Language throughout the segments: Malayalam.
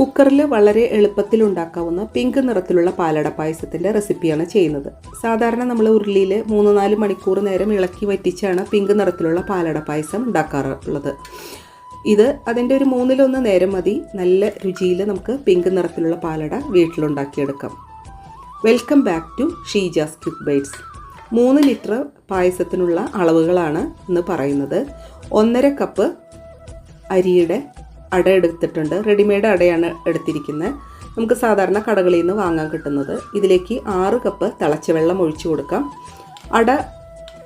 കുക്കറിൽ വളരെ എളുപ്പത്തിൽ ഉണ്ടാക്കാവുന്ന പിങ്ക് നിറത്തിലുള്ള പാലട പായസത്തിന്റെ റെസിപ്പിയാണ് ചെയ്യുന്നത്. സാധാരണ നമ്മൾ ഉരുളിയിൽ മൂന്ന് നാല് മണിക്കൂർ നേരം ഇളക്കി വറ്റിച്ചാണ് പിങ്ക് നിറത്തിലുള്ള പാലട പായസം ഉണ്ടാക്കാറുള്ളത്. ഇത് അതിന്റെ ഒരു മൂന്നിലൊന്ന് നേരം മതി. നല്ല രുചിയിൽ നമുക്ക് പിങ്ക് നിറത്തിലുള്ള പാലട വീട്ടിലുണ്ടാക്കിയെടുക്കാം. Welcome back to Sheeja's quick bites മൂന്ന് ലിറ്റർ പായസത്തിനുള്ള അളവുകളാണ് ഇന്ന് പറയുന്നത്. ഒന്നര കപ്പ് അരിയുടെ അട എടുത്തിട്ടുണ്ട്. റെഡിമെയ്ഡ് അടയാണ് എടുത്തിരിക്കുന്നത്. നമുക്ക് സാധാരണ കടകളിൽ നിന്ന് വാങ്ങാൻ കിട്ടുന്നത്. ഇതിലേക്ക് ആറ് കപ്പ് തിളച്ച വെള്ളം ഒഴിച്ചു കൊടുക്കാം. അട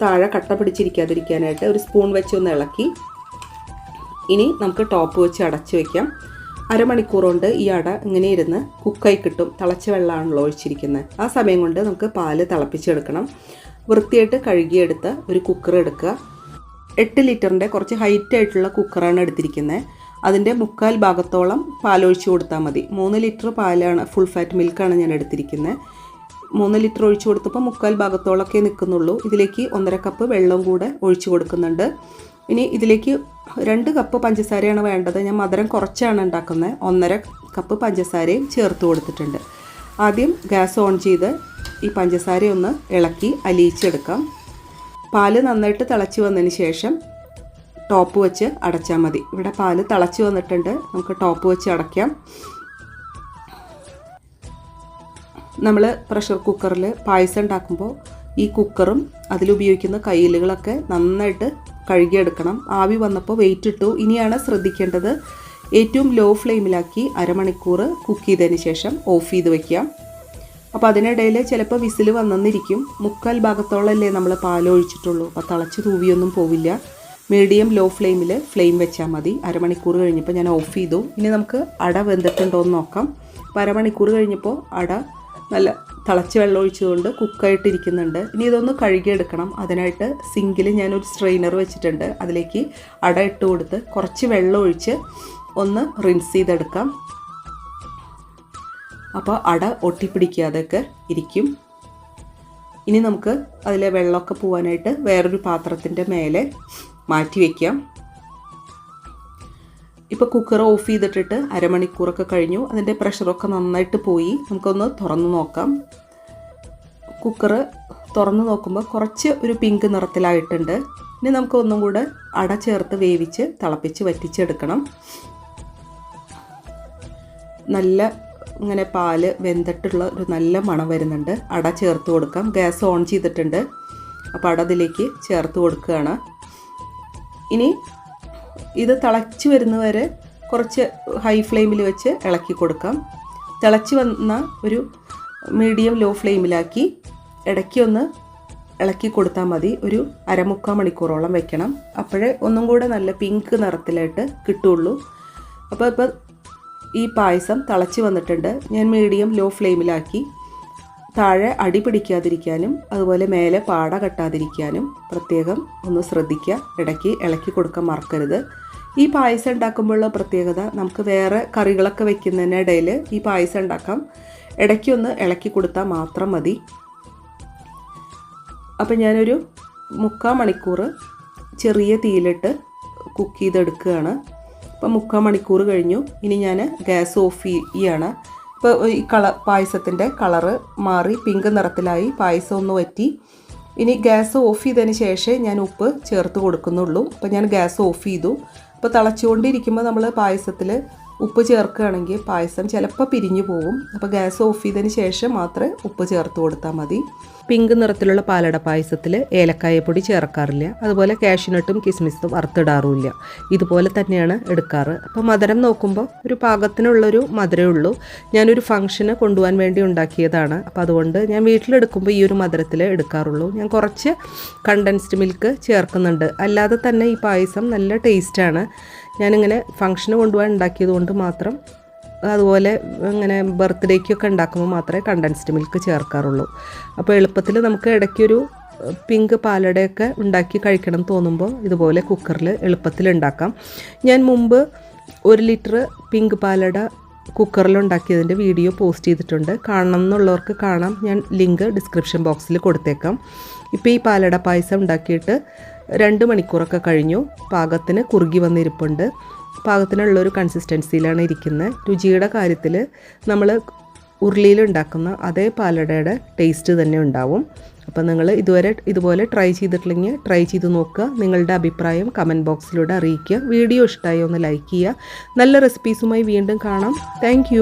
താഴെ കട്ട പിടിച്ചിരിക്കാതിരിക്കാനായിട്ട് ഒരു സ്പൂൺ വെച്ച് ഒന്ന് ഇളക്കി. ഇനി നമുക്ക് ടോപ്പ് വെച്ച് അടച്ചു വയ്ക്കാം അരമണിക്കൂർ കൊണ്ട് ഈ അട ഇങ്ങനെ ഇരുന്ന് കുക്കായി കിട്ടും. തിളച്ച വെള്ളമാണല്ലോ ഒഴിച്ചിരിക്കുന്നത്. ആ സമയം കൊണ്ട് നമുക്ക് പാൽ തിളപ്പിച്ചെടുക്കണം. വൃത്തിയായിട്ട് കഴുകിയെടുത്ത് ഒരു കുക്കർ എടുക്കുക. എട്ട് ലിറ്ററിന്റെ കുറച്ച് ഹൈറ്റ് ആയിട്ടുള്ള കുക്കറാണ് എടുത്തിരിക്കുന്നത്. അതിന്റെ മുക്കാൽ ഭാഗത്തോളം പാലൊഴിച്ച് കൊടുത്താൽ മതി. മൂന്ന് ലിറ്റർ പാലാണ് ഫുൾ ഫാറ്റ് മിൽക്കാണ് ഞാൻ എടുത്തിരിക്കുന്നത്. മൂന്ന് ലിറ്റർ ഒഴിച്ചു കൊടുത്തപ്പോൾ മുക്കാൽ ഭാഗത്തോളമൊക്കെ നിൽക്കുന്നുള്ളൂ. ഇതിലേക്ക് ഒന്നര കപ്പ് വെള്ളം കൂടെ ഒഴിച്ചു കൊടുക്കുന്നുണ്ട്. ഇനി ഇതിലേക്ക് രണ്ട് കപ്പ് പഞ്ചസാരയാണ് വേണ്ടത്. ഞാൻ മധുരം കുറച്ചാണ് ഉണ്ടാക്കുന്നത്. ഒന്നര കപ്പ് പഞ്ചസാരയും ചേർത്ത് കൊടുത്തിട്ടുണ്ട്. ആദ്യം ഗ്യാസ് ഓൺ ചെയ്ത് ഈ പഞ്ചസാരയൊന്ന് ഇളക്കി അലിയിച്ചെടുക്കാം. പാൽ നന്നായിട്ട് തിളച്ച് വന്നതിന് ശേഷം ടോപ്പ് വെച്ച് അടച്ചാൽ മതി. ഇവിടെ പാൽ തിളച്ച് വന്നിട്ടുണ്ട്. നമുക്ക് ടോപ്പ് വെച്ച് അടയ്ക്കാം. നമ്മൾ പ്രഷർ കുക്കറിൽ പായസം ഉണ്ടാക്കുമ്പോൾ ഈ കുക്കറും അതിലുപയോഗിക്കുന്ന കയ്യിലുകളൊക്കെ നന്നായിട്ട് കഴുകിയെടുക്കണം. ആവി വന്നപ്പോൾ വെയിറ്റ് ഇട്ടു. ഇനിയാണ് ശ്രദ്ധിക്കേണ്ടത് ഏറ്റവും ലോ ഫ്ലെയിമിലാക്കി അരമണിക്കൂർ കുക്ക് ചെയ്തതിന് ശേഷം ഓഫ് ചെയ്ത് വയ്ക്കാം അപ്പോൾ അതിനിടയിൽ ചിലപ്പോൾ വിസിൽ വന്നെന്നിരിക്കും മുക്കാൽ ഭാഗത്തോളമല്ലേ നമ്മൾ പാലൊഴിച്ചിട്ടുള്ളൂ. അപ്പോൾ തിളച്ച് തൂവിയൊന്നും പോവില്ല. മീഡിയം ലോ ഫ്ലെയിമിൽ ഫ്ലെയിം വെച്ചാൽ മതി. അരമണിക്കൂർ കഴിഞ്ഞപ്പോൾ ഞാൻ ഓഫ് ചെയ്തു. ഇനി നമുക്ക് അട വെന്തിട്ടുണ്ടോ എന്ന് നോക്കാം. അപ്പോൾ അരമണിക്കൂർ കഴിഞ്ഞപ്പോൾ അട നല്ല തിളച്ച് വെള്ളം ഒഴിച്ചുകൊണ്ട് കുക്കായിട്ടിരിക്കുന്നുണ്ട് ഇനി ഇതൊന്ന് കഴുകിയെടുക്കണം. അതിനായിട്ട് സിങ്കിൽ ഞാനൊരു സ്ട്രെയിനർ വെച്ചിട്ടുണ്ട്. അതിലേക്ക് അട ഇട്ട് കൊടുത്ത് കുറച്ച് വെള്ളം ഒഴിച്ച് ഒന്ന് റിൻസ് ചെയ്തെടുക്കാം. അപ്പോൾ അട ഒട്ടിപ്പിടിക്കാതെയൊക്കെ ഇരിക്കും. ഇനി നമുക്ക് അതിലെ വെള്ളമൊക്കെ പോകാനായിട്ട് വേറൊരു പാത്രത്തിന്റെ മേലെ മാറ്റി വയ്ക്കാം ഇപ്പോൾ കുക്കർ ഓഫ് ചെയ്തിട്ടിട്ട് അരമണിക്കൂറൊക്കെ കഴിഞ്ഞു. അതിന്റെ പ്രഷറൊക്കെ നന്നായിട്ട് പോയി. നമുക്കൊന്ന് തുറന്ന് നോക്കാം. കുക്കർ തുറന്ന് നോക്കുമ്പോൾ കുറച്ച് ഒരു പിങ്ക് നിറത്തിലായിട്ടുണ്ട്. ഇനി നമുക്ക് ഒന്നും കൂടെ അട ചേർത്ത് വേവിച്ച് തിളപ്പിച്ച് വറ്റിച്ചെടുക്കണം. നല്ല ഇങ്ങനെ പാൽ വെന്തിട്ടുള്ള ഒരു നല്ല മണം വരുന്നുണ്ട്. അട ചേർത്ത് കൊടുക്കാം. ഗ്യാസ് ഓൺ ചെയ്തിട്ടുണ്ട്. അപ്പോൾ അട അതിലേക്ക് ചേർത്ത് കൊടുക്കുകയാണ്. ഇനി ഇത് തിളച്ച് വരുന്നവരെ കുറച്ച് ഹൈ ഫ്ലെയിമിൽ വെച്ച് ഇളക്കി കൊടുക്കാം. തിളച്ച് വന്ന ഒരു മീഡിയം ലോ ഫ്ലെയിമിലാക്കി ഇടയ്ക്ക് ഒന്ന് ഇളക്കി കൊടുത്താൽ മതി. ഒരു അരമുക്കാൽ മണിക്കൂറോളം വെക്കണം. അപ്പോഴേ ഒന്നും കൂടെ നല്ല പിങ്ക് നിറത്തിലായിട്ട് കിട്ടുള്ളൂ. അപ്പോൾ ഇപ്പോൾ ഈ പായസം തിളച്ച് വന്നിട്ടുണ്ട്. ഞാൻ മീഡിയം ലോ ഫ്ലെയിമിലാക്കി താഴെ അടി പിടിക്കാതിരിക്കാനും അതുപോലെ മേലെ പാട കെട്ടാതിരിക്കാനും പ്രത്യേകം ഒന്ന് ശ്രദ്ധിക്കുക. ഇടയ്ക്ക് ഇളക്കി കൊടുക്കാൻ മറക്കരുത്. ഈ പായസം ഉണ്ടാക്കുമ്പോഴുള്ള പ്രത്യേകത നമുക്ക് വേറെ കറികളൊക്കെ വെക്കുന്നതിനിടയിൽ ഈ പായസം ഉണ്ടാക്കാം. ഇടയ്ക്കൊന്ന് ഇളക്കി കൊടുത്താൽ മാത്രം മതി. അപ്പം ഞാനൊരു മുക്കാൽ മണിക്കൂർ ചെറിയ തീയിലിട്ട് കുക്ക് ചെയ്തെടുക്കുകയാണ്. അപ്പം മുക്കാൽ മണിക്കൂർ കഴിഞ്ഞു. ഇനി ഞാൻ ഗ്യാസ് ഓഫ് ചെയ്യാണ്. ഇപ്പോൾ ഈ കളർ പായസത്തിന്റെ കളറ് മാറി പിങ്ക് നിറത്തിലായി പായസം ഒന്ന് വറ്റി. ഇനി ഗ്യാസ് ഓഫ് ചെയ്തതിന് ശേഷം ഞാൻ ഉപ്പ് ചേർത്ത് കൊടുക്കുന്നുള്ളൂ. അപ്പോൾ ഞാൻ ഗ്യാസ് ഓഫ് ചെയ്തു. അപ്പോൾ തിളച്ചുകൊണ്ടിരിക്കുമ്പോൾ നമ്മൾ പായസത്തിൽ ഉപ്പ് ചേർക്കുകയാണെങ്കിൽ പായസം ചിലപ്പോൾ പിരിഞ്ഞു പോകും അപ്പോൾ ഗ്യാസ് ഓഫ് ചെയ്തതിന് ശേഷം മാത്രമേ ഉപ്പ് ചേർത്ത് കൊടുത്താൽ മതി. പിങ്ക് നിറത്തിലുള്ള പാലട പായസത്തിൽ ഏലക്കായപ്പൊടി ചേർക്കാറില്ല. അതുപോലെ കാഷ്യൂനട്ടും കിസ്മിസും വറുത്തിടാറുമില്ല. ഇതുപോലെ തന്നെയാണ് എടുക്കാറ്. അപ്പോൾ മധുരം നോക്കുമ്പോൾ ഒരു പാകത്തിനുള്ളൊരു മധുരമേ ഉള്ളൂ. ഞാനൊരു ഫംഗ്ഷന് കൊണ്ടുപോകാൻ വേണ്ടി ഉണ്ടാക്കിയതാണ്. അപ്പോൾ അതുകൊണ്ട് ഞാൻ വീട്ടിലെടുക്കുമ്പോൾ ഈ ഒരു മധുരത്തിൽ എടുക്കാറുള്ളൂ. ഞാൻ കുറച്ച് കണ്ടൻസ്ഡ് മിൽക്ക് ചേർക്കുന്നുണ്ട്. അല്ലാതെ തന്നെ ഈ പായസം നല്ല ടേസ്റ്റാണ് ഞാനിങ്ങനെ ഫംഗ്ഷന് കൊണ്ടുപോകാൻ ഉണ്ടാക്കിയത് കൊണ്ട് മാത്രം അതുപോലെ ഇങ്ങനെ ബർത്ത്ഡേക്കൊക്കെ ഉണ്ടാക്കുമ്പോൾ മാത്രമേ കണ്ടൻസ്ഡ് മിൽക്ക് ചേർക്കാറുള്ളൂ. അപ്പോൾ എളുപ്പത്തിൽ നമുക്ക് ഇടയ്ക്കൊരു പിങ്ക് പാലടയൊക്കെ ഉണ്ടാക്കി കഴിക്കണം തോന്നുമ്പോൾ ഇതുപോലെ കുക്കറിൽ എളുപ്പത്തിൽ ഉണ്ടാക്കാം. ഞാൻ മുമ്പ് ഒരു ലിറ്റർ പിങ്ക് പാലട കുക്കറിൽ ഉണ്ടാക്കിയതിന്റെ വീഡിയോ പോസ്റ്റ് ചെയ്തിട്ടുണ്ട്. കാണണം എന്നുള്ളവർക്ക് കാണാം. ഞാൻ ലിങ്ക് ഡിസ്ക്രിപ്ഷൻ ബോക്സിൽ കൊടുത്തേക്കാം. ഇപ്പോൾ ഈ പാലട പായസം ഉണ്ടാക്കിയിട്ട് രണ്ട് മണിക്കൂറൊക്കെ കഴിഞ്ഞു. പാകത്തിന് കുറുകി വന്നിരിപ്പുണ്ട്. പാകത്തിനുള്ളൊരു കൺസിസ്റ്റൻസിയിലാണ് ഇരിക്കുന്നത്. രുചിയുടെ കാര്യത്തിൽ നമ്മൾ ഉരുളിയിൽ ഉണ്ടാക്കുന്ന അതേ പാലടയുടെ ടേസ്റ്റ് തന്നെ ഉണ്ടാവും. അപ്പോൾ നിങ്ങൾ ഇതുവരെ ഇതുപോലെ ട്രൈ ചെയ്തിട്ടില്ലെങ്കിൽ ട്രൈ ചെയ്ത് നോക്കുക. നിങ്ങളുടെ അഭിപ്രായം കമന്റ് ബോക്സിലൂടെ അറിയിക്കുക. വീഡിയോ ഇഷ്ടമായി ഒന്ന് ലൈക്ക് ചെയ്യുക. നല്ല റെസിപ്പീസുമായി വീണ്ടും കാണാം. താങ്ക്